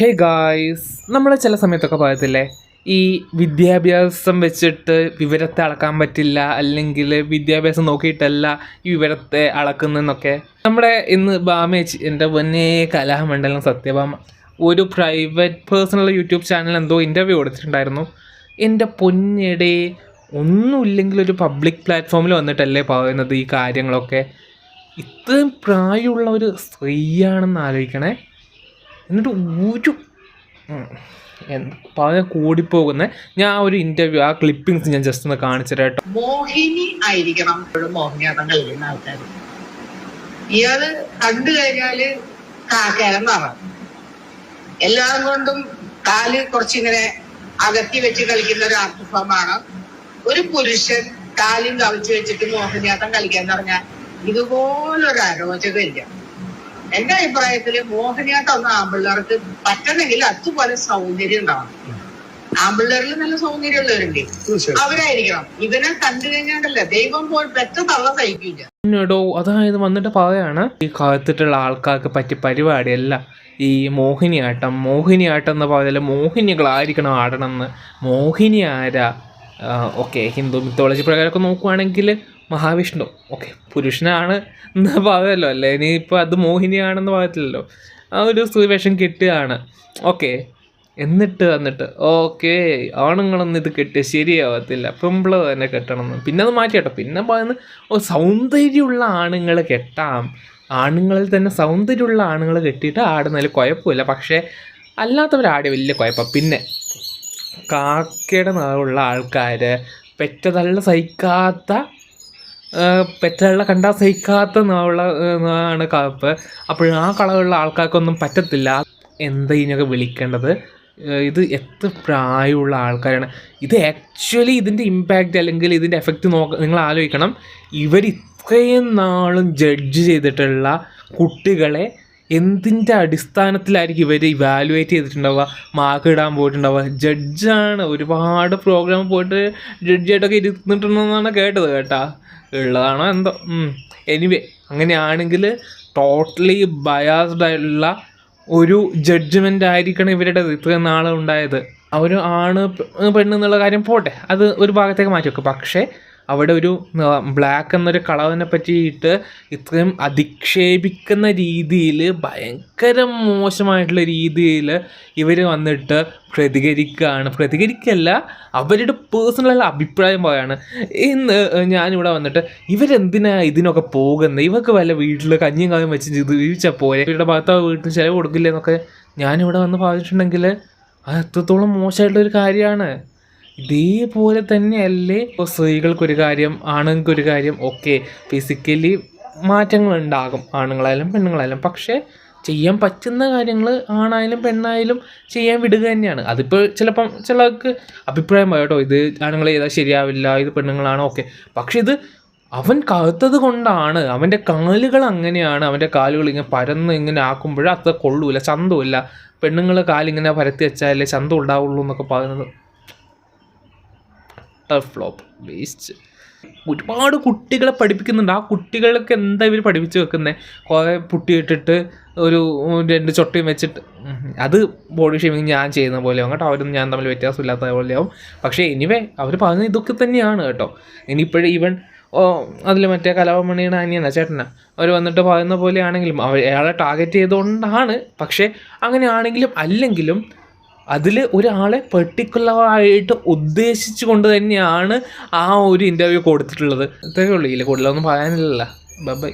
Hey guys നമ്മൾ ചില സമയത്തൊക്കെ പറയത്തില്ലേ ഈ വിദ്യാഭ്യാസം വെച്ചിട്ട് വിവരത്തെ അളക്കാൻ പറ്റില്ല അല്ലെങ്കിൽ വിദ്യാഭ്യാസം നോക്കിയിട്ടല്ല ഈ വിവരത്തെ അളക്കുന്നതെന്നൊക്കെ. നമ്മുടെ ഇന്ന് ബാമേച്ച് എന്റെ വന്നേ കലാമണ്ഡലം സത്യഭാമ. ഒരു പ്രൈവറ്റ് പേഴ്സണൽ യൂട്യൂബ് ചാനൽ എന്തോ ഇന്റർവ്യൂ കൊടുത്തിട്ടുണ്ടായിരുന്നു. എന്റെ പൊന്നിടെ ഒന്നുമില്ലെങ്കിൽ ഒരു പബ്ലിക് പ്ലാറ്റ്ഫോമിൽ വന്നിട്ടല്ലേ പറയുന്നത് ഈ കാര്യങ്ങളൊക്കെ. ഇത്രയും പ്രായമുള്ള ഒരു സ്ത്രീയാണെന്ന് ആലോചിക്കണേ എന്നിട്ട് ഒരു പറഞ്ഞ കൂടിപ്പോകുന്ന. ഞാൻ ഒരു ഇന്റർവ്യൂ ആ ക്ലിപ്പിംഗ്സ് ഞാൻ ജസ്റ്റ് ഒന്ന് കാണിച്ചു തരാം മോഹിനി ആയിരിക്കണം മോഹിനിയാട്ടം കളിക്കുന്ന ആൾക്കാർ ഇയാൾ കണ്ടു കഴിഞ്ഞാൽ കാക്കേലെന്നാണ് എല്ലാം കൊണ്ടും കാൽ കുറച്ചിങ്ങനെ അകത്തി വെച്ച് കളിക്കുന്ന ഒരു ആർട്ട് ഫോമാണ് ഒരു പുരുഷൻ കാലും കവിച്ചു വെച്ചിട്ട് മോഹിനിയാട്ടം കളിക്കാന്ന് പറഞ്ഞാൽ ഇതുപോലൊരു അരോചകമില്ല. എന്റെ അഭിപ്രായത്തിൽ മോഹിനിയാട്ടം ഒന്ന് ആമ്പിള്ളേർക്ക് പറ്റണമെങ്കിൽ അതുപോലെ സൗന്ദര്യം ഉണ്ടാവണം. ആമ്പിള്ളേരിൽ നല്ല സൗന്ദര്യമുള്ളവരുണ്ട്. അവരായിരിക്കണം. ഇവനെ കണ്ടു കഴിഞ്ഞാണ്ടല്ല ദൈവം പോൽ പെറ്റ തള്ള സഹിക്കില്ല. അതായത് വന്നിട്ട് പറയാണ് ഈ കാലത്തിട്ടുള്ള ആൾക്കാർക്ക് പറ്റിയ പരിപാടിയല്ല ഈ മോഹിനിയാട്ടം മോഹിനിയാട്ടം എന്ന് പറഞ്ഞാൽ മോഹിനികൾ ആയിരിക്കണം ആടണമെന്ന്. മോഹിനി ആരാ ഓക്കെ ഹിന്ദു മിത്തോളജി പ്രകാരമൊക്കെ നോക്കുവാണെങ്കിൽ മഹാവിഷ്ണു. ഓക്കെ പുരുഷനാണ് എന്ന് പറയുമല്ലോ അല്ലേ? ഇനിയിപ്പോൾ അത് മോഹിനിയാണെന്ന് പറയത്തില്ലല്ലോ ആ ഒരു സ്ത്രീവേഷം കിട്ടുകയാണ്. ഓക്കെ എന്നിട്ട് വന്നിട്ട് ഓക്കെ ആണുങ്ങളൊന്നും ഇത് കെട്ടിയ ശരിയാവത്തില്ല. പെമ്പിൾ തന്നെ കെട്ടണമെന്ന് പിന്നെ അത് മാറ്റി കേട്ടോ പിന്നെ പറയുന്നത് ഓ സൗന്ദര്യമുള്ള ആണുങ്ങൾ കെട്ടാം. ആണുങ്ങളിൽ തന്നെ സൗന്ദര്യമുള്ള ആണുങ്ങൾ കെട്ടിയിട്ട് ആടുന്നതിൽ കുഴപ്പമില്ല. പക്ഷേ അല്ലാത്തവരാടി വലിയ കുഴപ്പം. പിന്നെ കാക്കയുടെ നിറമുള്ള ആൾക്കാർ പെറ്റതള്ള സഹിക്കാത്ത ആ, പെറ്റതള്ള കണ്ടാൽ സഹിക്കാത്ത നിറമുള്ള ആണ് കാപ്പ്. അപ്പോൾ ആ കളറുള്ള ആൾക്കാർക്കൊന്നും പറ്റത്തില്ല. എന്താ ഇതിനൊക്കെ വിളിക്കേണ്ടത്? ഇത് എത്ര പ്രായമുള്ള ആൾക്കാരാണ്. ഇത് ആക്ച്വലി ഇതിന്റെ ഇമ്പാക്റ്റ് അല്ലെങ്കിൽ ഇതിന്റെ എഫക്റ്റ് നോക്ക നിങ്ങൾ ആലോചിക്കണം. ഇവർ ഇത്രയും നാളും ജഡ്ജ് ചെയ്തിട്ടുള്ള കുട്ടികളെ എന്തിന്റെ അടിസ്ഥാനത്തിലായിരിക്കും ഇവർ ഇവാലുവേറ്റ് ചെയ്തിട്ടുണ്ടാവുക? മാർക്ക് ഇടാൻ പോയിട്ടുണ്ടാവുക? ജഡ്ജാണ് ഒരുപാട് പ്രോഗ്രാം പോയിട്ട് ജഡ്ജായിട്ടൊക്കെ ഇരുന്നിട്ടുണ്ടെന്നാണ് കേട്ടത് കേട്ടാ. ഉള്ളതാണോ എന്തോ? എനിവേ അങ്ങനെയാണെങ്കിൽ ടോട്ടലി ബയാസ്ഡ് ആയിട്ടുള്ള ഒരു ജഡ്ജ്മെന്റ് ആയിരിക്കണം ഇവരുടെ ഇത്രയും നാളുണ്ടായത് അവർ ആണ് പെണ്ണ് എന്നുള്ള കാര്യം പോട്ടെ. അത് ഒരു ഭാഗത്തേക്ക് മാറ്റി വെക്കും. പക്ഷേ അവിടെ ഒരു ബ്ലാക്ക് എന്നൊരു കളറിനെ പറ്റിയിട്ട് ഇത്രയും അധിക്ഷേപിക്കുന്ന രീതിയിൽ ഭയങ്കര മോശമായിട്ടുള്ള രീതിയിൽ ഇവർ വന്നിട്ട് പ്രതികരിക്കുകയാണ് പ്രതികരിക്കല്ല അവരുടെ പേഴ്സണൽ അഭിപ്രായം പറയാണ്. ഇന്ന് ഞാനിവിടെ വന്നിട്ട് ഇവരെന്തിനാ ഇതിനൊക്കെ പോകുന്നത് ഇവർക്ക് വല്ല വീട്ടിൽ കഞ്ഞിയും കാര്യം വെച്ച് ജീവിച്ചാൽ പോലെ ഇവരുടെ ഭർത്താവ് വീട്ടിൽ ചിലവ് കൊടുക്കില്ല എന്നൊക്കെ ഞാനിവിടെ വന്ന് പറഞ്ഞിട്ടുണ്ടെങ്കിൽ അത് എത്രത്തോളം മോശമായിട്ടുള്ളൊരു കാര്യമാണ്. ഇതേപോലെ തന്നെയല്ലേ ഇപ്പോൾ സ്ത്രീകൾക്കൊരു കാര്യം ആണുങ്ങൾക്കൊരു കാര്യം ഓക്കെ ഫിസിക്കലി മാറ്റങ്ങൾ ഉണ്ടാകും ആണുങ്ങളായാലും പെണ്ണുങ്ങളായാലും. പക്ഷേ ചെയ്യാൻ പറ്റുന്ന കാര്യങ്ങൾ ആണായാലും പെണ്ണായാലും ചെയ്യാൻ വിടുക തന്നെയാണ്. അതിപ്പോൾ ചിലപ്പം ചിലർക്ക് അഭിപ്രായം കേട്ടോ ഇത് ആണുങ്ങൾ ചെയ്താൽ ശരിയാവില്ല ഇത് പെണ്ണുങ്ങളാണ്? ഓക്കെ പക്ഷെ ഇത് അവൻ കറുത്തത് കൊണ്ടാണ് അവന്റെ കാലുകൾ അങ്ങനെയാണ് അവന്റെ കാലുകൾ ഇങ്ങനെ പരന്ന് ഇങ്ങനെ ആക്കുമ്പോഴേ അത്ര കൊള്ളൂല ചന്തമില്ല പെണ്ണുങ്ങൾ കാലിങ്ങനെ പരത്തി വെച്ചാലേ ചന്തം ഉണ്ടാവുള്ളൂ എന്നൊക്കെ പറയുന്നത്. ഫ്ലോപ്പ് വേസ്റ്റ് ഒരുപാട് കുട്ടികളെ പഠിപ്പിക്കുന്നുണ്ട്. ആ കുട്ടികൾക്ക് എന്താ ഇവർ പഠിപ്പിച്ച് വെക്കുന്നത് കുറേ പുട്ടിയിട്ടിട്ട് ഒരു രണ്ട് ചൊട്ടയും വെച്ചിട്ട്. അത് ബോഡി ഷേമിങ് ഞാൻ ചെയ്യുന്ന പോലെയാവും കേട്ടോ. അവരൊന്നും ഞാൻ തമ്മിൽ വ്യത്യാസമില്ലാത്ത പോലെയാവും. പക്ഷേ എനിവേ അവർ പറഞ്ഞ ഇതൊക്കെ തന്നെയാണ് കേട്ടോ. ഇനിയിപ്പോഴും ഈവൻ ഓ അതിൽ മറ്റേ കലാപമണിയുടെ അനിയനാ ചേട്ടനാ. അവർ വന്നിട്ട് പറയുന്ന പോലെയാണെങ്കിലും അവർ അയാളെ ടാർഗറ്റ് ചെയ്തുകൊണ്ടാണ് പക്ഷേ അങ്ങനെയാണെങ്കിലും അല്ലെങ്കിലും അതിൽ ഒരാളെ പെർട്ടിക്കുലറായിട്ട് ഉദ്ദേശിച്ചു കൊണ്ട് തന്നെയാണ് ആ ഒരു ഇന്റർവ്യൂ കൊടുത്തിട്ടുള്ളത്. ഇത്രയേ ഉള്ളൂ. ഇതിൽ കൂടുതലൊന്നും പറയാനില്ലല്ലോ. ബൈ